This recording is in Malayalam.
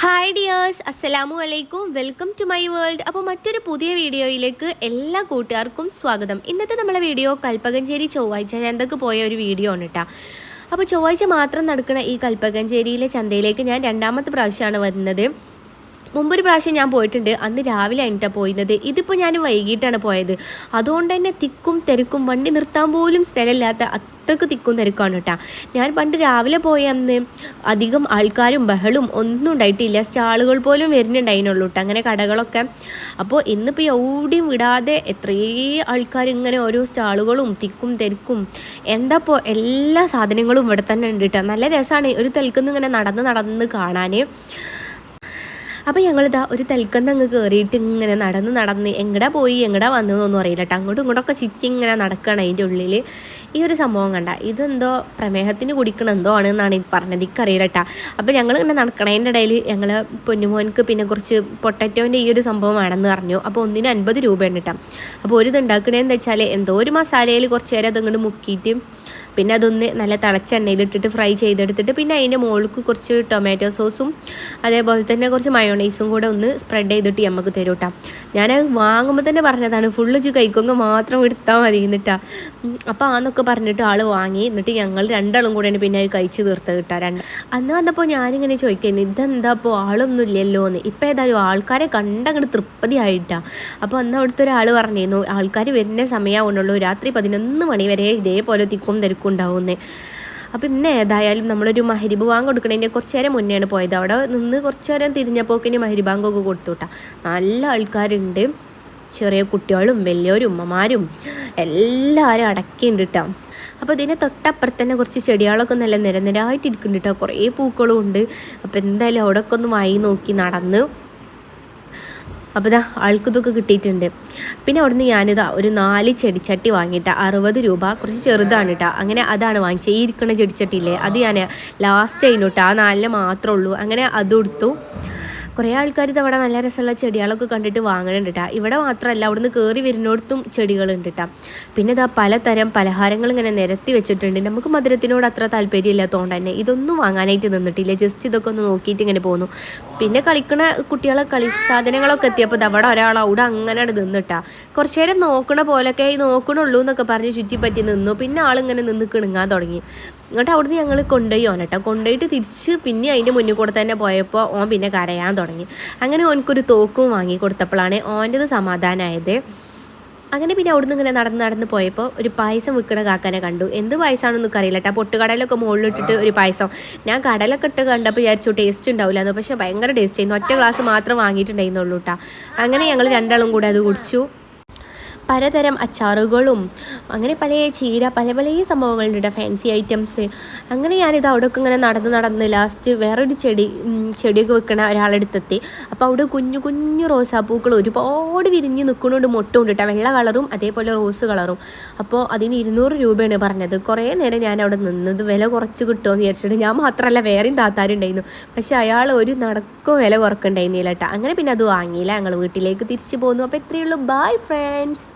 ഹായ് ഡിയേഴ്സ് അസ്സലാമു അലൈക്കും വെൽക്കം ടു മൈ വേൾഡ് അപ്പോൾ മറ്റൊരു പുതിയ വീഡിയോയിലേക്ക് എല്ലാ കൂട്ടുകാർക്കും സ്വാഗതം. ഇന്നത്തെ നമ്മളെ വീഡിയോ കൽപ്പകഞ്ചേരി ചൊവ്വാഴ്ച ചന്തക്ക് പോയ ഒരു വീഡിയോ ആണ് കേട്ടോ അപ്പോൾ ചൊവ്വാഴ്ച മാത്രം നടക്കുന്ന ഈ കൽപ്പകഞ്ചേരിയിലെ ചന്തയിലേക്ക് ഞാൻ രണ്ടാമത്തെ പ്രാവശ്യമാണ് വരുന്നത്. മുമ്പൊരു പ്രാവശ്യം ഞാൻ പോയിട്ടുണ്ട്. അന്ന് രാവിലെ ആയിട്ടാണ് പോയിരുന്നത്. ഇതിപ്പോൾ ഞാൻ വൈകിട്ടാണ് പോയത്. അതുകൊണ്ട് തന്നെ തിക്കും തിരക്കും വണ്ടി നിർത്താൻ പോലും സ്ഥലമില്ലാത്ത അത്രയ്ക്ക് തിക്കും തിരക്കാണ് കേട്ടോ. ഞാൻ പണ്ട് രാവിലെ പോയ അന്ന് അധികം ആൾക്കാരും ബഹളും ഒന്നും ഉണ്ടായിട്ടില്ല. സ്റ്റാളുകൾ പോലും വരുന്നുണ്ടായിരുന്നുള്ളൂ കേട്ടോ. അങ്ങനെ കടകളൊക്കെ. അപ്പോൾ ഇന്നിപ്പോൾ എവിടെയും വിടാതെ എത്രയേ ആൾക്കാർ ഇങ്ങനെ ഓരോ സ്റ്റാളുകളും തിക്കും തിരക്കും എന്താ ഇപ്പോൾ എല്ലാ സാധനങ്ങളും ഇവിടെ തന്നെ ഉണ്ട് കേട്ടോ. നല്ല രസമാണ് ഒരു തിരക്കുന്ന് ഇങ്ങനെ നടന്ന് നടന്ന് കാണാൻ അപ്പോൾ ഞങ്ങളിതാ ഒരു തൽക്കന്ന് അങ്ങ് കയറിയിട്ട് ഇങ്ങനെ നടന്ന് നടന്ന് എങ്ങടാ പോയി എങ്ങടാ വന്നതെന്നൊന്നും അറിയില്ല കേട്ടോ അങ്ങോട്ടും ഇങ്ങോട്ടൊക്കെ ചുറ്റി ഇങ്ങനെ നടക്കുകയാണ് അതിന്റെ ഉള്ളിൽ ഈ ഒരു സംഭവം കണ്ട. ഇതെന്തോ പ്രമേഹത്തിന് കുടിക്കണം എന്തോ ആണെന്നാണ് ഈ പറഞ്ഞത്. എനിക്കറിയില്ല കേട്ടോ അപ്പോൾ ഞങ്ങൾ ഇങ്ങനെ നടക്കണതിന്റെ ഇടയിൽ ഞങ്ങൾ പൊന്നുമോൻക്ക് പിന്നെ കുറച്ച് പൊട്ടറ്റോന്റെ ഈ ഒരു സംഭവം വേണമെന്ന് പറഞ്ഞു അപ്പോൾ ഒന്നിന് അൻപത് രൂപയാണ് കേട്ടോ അപ്പോൾ ഒരു ഇത് ഉണ്ടാക്കണേന്ന് വെച്ചാൽ എന്തോ ഒരു മസാലയിൽ കുറച്ച് നേരം അതങ്ങോട്ട് മുക്കിയിട്ട് പിന്നെ അതൊന്ന് നല്ല തിളച്ച എണ്ണയിലിട്ടിട്ട് ഫ്രൈ ചെയ്തെടുത്തിട്ട് പിന്നെ അതിന്റെ മുകളിൽ കുറച്ച് ടൊമാറ്റോ സോസും അതേപോലെ തന്നെ കുറച്ച് മയോണൈസും കൂടെ ഒന്ന് സ്പ്രെഡ് ചെയ്തിട്ട് നമുക്ക് തരും കേട്ടോ ഞാൻ വാങ്ങുമ്പോൾ തന്നെ പറഞ്ഞതാണ് ഫുള്ള് ഇച്ചു കൈക്കൊങ്ങ് മാത്രം എടുത്താൽ മതി എന്നിട്ടാ അപ്പോൾ ആന്നൊക്കെ പറഞ്ഞിട്ട് ആൾ വാങ്ങി. എന്നിട്ട് ഞങ്ങൾ രണ്ടാളും കൂടെയാണ് പിന്നെ അത് കഴിച്ച് തീർത്ത് കിട്ടാം രണ്ട് അന്ന് വന്നപ്പോൾ ഞാനിങ്ങനെ ചോദിക്കുന്നത് ഇതെന്താ അപ്പോൾ ആളൊന്നും ഇല്ലല്ലോ എന്ന് ഇപ്പം ഏതായാലും ആൾക്കാരെ കണ്ടങ്ങോട്ട് തൃപ്തി ആയിട്ടാണ് അപ്പോൾ അന്ന് അവിടുത്തെ ഒരാൾ പറഞ്ഞിരുന്നു ആൾക്കാർ വരുന്ന സമയമാവുന്നുള്ളൂ രാത്രി പതിനൊന്ന് മണി വരെ ഇതേപോലെ തിക്കും തിരക്കും ഉണ്ടാവുന്നത് അപ്പോൾ ഇന്ന് ഏതായാലും നമ്മളൊരു മഹരിബ് വാങ്ങ് കൊടുക്കണതിന്റെ കുറച്ച് നേരം മുന്നെയാണ് പോയത്. അവിടെ നിന്ന് കുറച്ച് നേരം തിരിഞ്ഞപ്പോക്കിന് മഹരിബാങ്കൊക്കെ ബാങ്കൊക്കെ നല്ല ആൾക്കാരുണ്ട്. ചെറിയ കുട്ടികളും വലിയവരും ഉമ്മമാരും എല്ലാവരും അടക്കിയുണ്ട് കേട്ടോ അപ്പോൾ ഇതിനെ തൊട്ടപ്പുറത്ത് തന്നെ കുറച്ച് ചെടികളൊക്കെ നല്ല നിരനിരായിട്ട് ഇരിക്കുന്നുണ്ട് കേട്ടോ കുറേ പൂക്കളും ഉണ്ട്. അപ്പോൾ എന്തായാലും അവിടെയൊക്കെ ഒന്ന് വായി നോക്കി നടന്ന് അപ്പോൾ ഇതാ ആൾക്കിതൊക്കെ കിട്ടിയിട്ടുണ്ട്. പിന്നെ അവിടുന്ന് ഞാനിതാ ഒരു നാല് ചെടിച്ചട്ടി വാങ്ങിയിട്ട അറുപത് രൂപ കുറച്ച് ചെറുതാണ് കേട്ടോ അങ്ങനെ അതാണ് വാങ്ങിച്ചത്. ഈ ഇരിക്കുന്ന ചെടിച്ചട്ടിയില്ലേ അത് ഞാൻ ലാസ്റ്റ് കേട്ടോ ആ നാലിന് മാത്രമേ ഉള്ളൂ. അങ്ങനെ അത് കൊടുത്തു കുറേ ആൾക്കാർ ഇതവിടെ നല്ല രസമുള്ള ചെടികളൊക്കെ കണ്ടിട്ട് വാങ്ങണുണ്ട് കേട്ടോ ഇവിടെ മാത്രമല്ല അവിടുന്ന് കയറി വരുന്നിടത്തും ചെടികളുണ്ട് കേട്ടോ പിന്നെ ഇതാ പലതരം പലഹാരങ്ങൾ ഇങ്ങനെ നിരത്തി വെച്ചിട്ടുണ്ട്. നമുക്ക് മധുരത്തിനോട് അത്ര താല്പര്യമില്ലാത്തതുകൊണ്ട് തന്നെ ഇതൊന്നും വാങ്ങാനായിട്ട് നിന്നിട്ടില്ല. ജസ്റ്റ് ഇതൊക്കെ ഒന്ന് നോക്കിയിട്ട് ഇങ്ങനെ പോന്നു. പിന്നെ കളിക്കുന്ന കുട്ടികളെ കളി സാധനങ്ങളൊക്കെ എത്തിയപ്പോൾ അവിടെ ഒരാൾ അവിടെ അങ്ങനെ നിന്നിട്ടാ. കുറച്ചു നേരം നോക്കണ പോലൊക്കെ നോക്കണുള്ളൂ എന്നൊക്കെ പറഞ്ഞ് ചുറ്റിപ്പറ്റി നിന്നു. പിന്നെ ആളിങ്ങനെ നിന്ന് കിണുങ്ങാൻ തുടങ്ങി. എന്നിട്ട് അവിടുന്ന് ഞങ്ങൾ കൊണ്ടുപോയി ഓനട്ടോ കൊണ്ടുപോയിട്ട് തിരിച്ച് പിന്നെ അതിന്റെ മുന്നിൽ കൂടെ തന്നെ പോയപ്പോൾ ഓൻ പിന്നെ കരയാൻ തുടങ്ങി. അങ്ങനെ ഓനക്കൊരു തോക്കും വാങ്ങി കൊടുത്തപ്പോഴാണ് ഓന്റെത് സമാധാനമായത് അങ്ങനെ പിന്നെ അവിടുന്ന് ഇങ്ങനെ നടന്ന് നടന്ന് പോയപ്പോൾ ഒരു പായസം വിൽക്കണ കാക്കാനെ കണ്ടു. എന്ത് പായസമാണെന്നൊക്കെ അറിയില്ല കേട്ടോ പൊട്ടുകടലൊക്കെ മുകളിലിട്ടിട്ട് ഒരു പായസം. ഞാൻ കടലൊക്കെ ഇട്ട് കണ്ടപ്പോൾ വിചാരിച്ചു ടേസ്റ്റ് ഉണ്ടാവില്ല എന്ന് പക്ഷേ ഭയങ്കര ടേസ്റ്റ് ചെയ്യുന്നു ഒറ്റ ഗ്ലാസ് മാത്രം വാങ്ങിയിട്ടുണ്ടായിരുന്നുള്ളൂ കേട്ടോ അങ്ങനെ ഞങ്ങൾ രണ്ടാളും കൂടെ അത് കുടിച്ചു. പലതരം അച്ചാറുകളും അങ്ങനെ പല ചീര പല പല സംഭവങ്ങളുണ്ട് ഫാൻസി ഐറ്റംസ് അങ്ങനെ ഞാനിത് അവിടെയൊക്കെ ഇങ്ങനെ നടന്ന് നടന്ന് ലാസ്റ്റ് വേറൊരു ചെടി ചെടിയൊക്കെ വെക്കണ ഒരാളെടുത്തെത്തി. അപ്പോൾ അവിടെ കുഞ്ഞു കുഞ്ഞു റോസാപ്പൂക്കൾ ഒരുപാട് വിരിഞ്ഞ് നിൽക്കുന്നുണ്ട് മുട്ടും കേട്ടോ വെള്ള കളറും അതേപോലെ റോസ് കളറും. അപ്പോൾ അതിന് ഇരുന്നൂറ് രൂപയാണ് പറഞ്ഞത്. കുറേ നേരം ഞാൻ അവിടെ നിന്നത്. വില കുറച്ച് കിട്ടുമെന്ന് വിചാരിച്ചിട്ട് ഞാൻ മാത്രമല്ല വേറെയും താത്താരുണ്ടായിരുന്നു. പക്ഷെ അയാൾ ഒരു നടക്കോ വില കുറക്കുണ്ടായിരുന്നില്ല കേട്ടോ അങ്ങനെ പിന്നെ അത് വാങ്ങിയില്ല. ഞങ്ങൾ വീട്ടിലേക്ക് തിരിച്ചു പോന്നു. അപ്പോൾ ഇത്രയുള്ളൂ ബൈ ഫ്രണ്ട്സ്